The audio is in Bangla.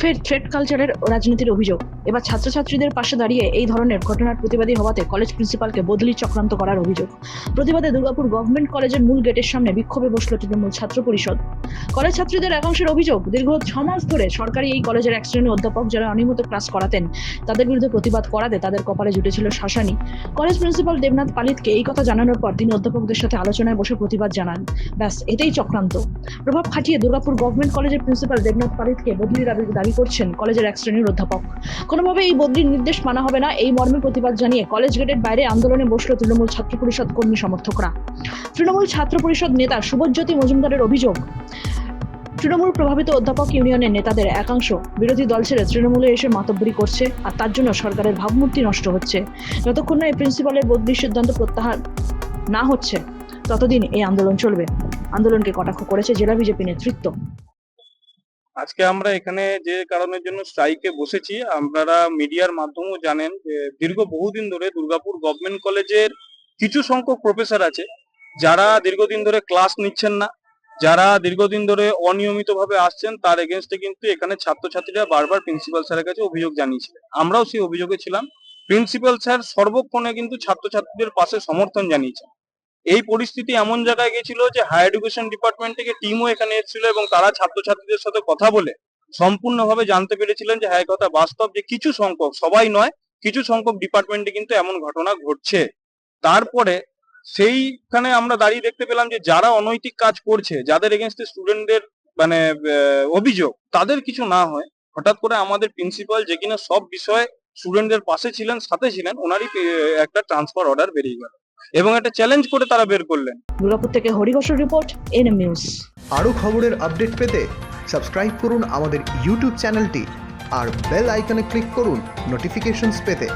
ফের থ্রেড কালচারের রাজনীতির অভিযোগ। এবার ছাত্রছাত্রীদের পাশে দাঁড়িয়ে এই ধরনের ঘটনার প্রতিবাদী হওয়াতে কলেজ প্রিন্সিপালকে বদলি চক্রান্ত করার অভিযোগ। প্রতিবাদে দুর্গাপুর গভর্নমেন্ট কলেজের মূল গেটের সামনে বিক্ষোভে বসল তৃণমূল ছাত্র পরিষদ। কলেজ ছাত্রীদের একাংশের অভিযোগ, দীর্ঘ ছ মাস ধরে সরকারি এই কলেজের এক শ্রেণির অধ্যাপক যারা অনিয়মিত ক্লাস করাতেন, তাদের বিরুদ্ধে প্রতিবাদ করাতে তাদের কপালে জুটেছিল শাসানি। কলেজ প্রিন্সিপাল দেবনাথ পালিতকে এই কথা জানানোর পর তিনি অধ্যাপকদের সাথে আলোচনায় বসে প্রতিবাদ জানান। ব্যাস এতেই চক্রান্ত। প্রভাব খাটিয়ে দুর্গাপুর গভর্নমেন্ট কলেজের প্রিন্সিপাল দেবনাথ পালিতকে বদলির দাবি দাবি করছেন কলেজের এক শ্রেণির অধ্যাপক। কোনোভাবে এই বদলির নির্দেশ মানা হবে না, এই মর্মে প্রতিবাদ জানিয়ে কলেজ গেটের বাইরে আন্দোলনে বসল তৃণমূল ছাত্র পরিষদ কর্মী সমর্থকরা। তৃণমূল ছাত্র পরিষদ নেতা সুবোধজ্যোতি মজুমদারের অভিযোগ, তৃণমূল প্রভাবিত অধ্যাপক ইউনিয়নের নেতাদের একাংশ বিরোধী দল ছেড়ে তৃণমূলে এসে মাতব্বরি করছে আর তার জন্য সরকারের ভাবমূর্তি নষ্ট হচ্ছে। যতক্ষণ না এই প্রিন্সিপালের বদলির সিদ্ধান্ত প্রত্যাহার না হচ্ছে, ততদিন এই আন্দোলন চলবে। আন্দোলনকে কটাক্ষ করেছে জেলা বিজেপি নেতৃত্ব। আজকে আমরা এখানে যে কারণের জন্য স্ট্রাইকে বসেছি, আপনারা মিডিয়ার মাধ্যমেও জানেন যে দীর্ঘ বহুদিন ধরে দুর্গাপুর গভর্নমেন্ট কলেজের কিছু সংখ্যক প্রফেসর আছে, যারা দীর্ঘদিন ধরে ক্লাস নিচ্ছেন না, যারা দীর্ঘদিন ধরে অনিয়মিতভাবে আসছেন, তার এগেনস্টে কিন্তু এখানে ছাত্রছাত্রীরা বারবার প্রিন্সিপাল স্যারের কাছে অভিযোগ জানিয়েছিলেন। আমরাও সেই অভিযোগে ছিলাম। প্রিন্সিপাল স্যার সর্বক্ষণে কিন্তু ছাত্রছাত্রীদের পাশে সমর্থন জানিয়েছেন। এই পরিস্থিতি এমন জায়গায় গেছিল যে হায়ার এডুকেশন ডিপার্টমেন্ট থেকে টিমও এখানে এসেছিল এবং তারা ছাত্রছাত্রীদের সাথে কথা বলে সম্পূর্ণভাবে জানতে পেরেছিলেন যে হ্যাঁ কথা বাস্তব যে কিছু সংখ্যক, সবাই নয়, কিছু সংখ্যক ডিপার্টমেন্টে কিন্তু এমন ঘটনা ঘটছে। তারপরে সেইখানে আমরা দাঁড়িয়ে দেখতে পেলাম যে যারা অনৈতিক কাজ করছে, যাদের এগেনস্টে স্টুডেন্টদের মানে অভিযোগ, তাদের কিছু না হয়। হঠাৎ করে আমাদের প্রিন্সিপাল যে কিনা সব বিষয়ে স্টুডেন্টদের পাশে ছিলেন, সাথে ছিলেন, ওনারই একটা ট্রান্সফার অর্ডার বেরিয়ে গেল। এবং একটা চ্যালেঞ্জ করে তারা বের করলেন। দুর্গাপুর থেকে হরিঘোষের রিপোর্ট এনএম নিউজ। আরও খবরের আপডেট পেতে সাবস্ক্রাইব করুন আমাদের ইউটিউব চ্যানেলটি আর বেল আইকনে ক্লিক করুন নোটিফিকেশনস পেতে।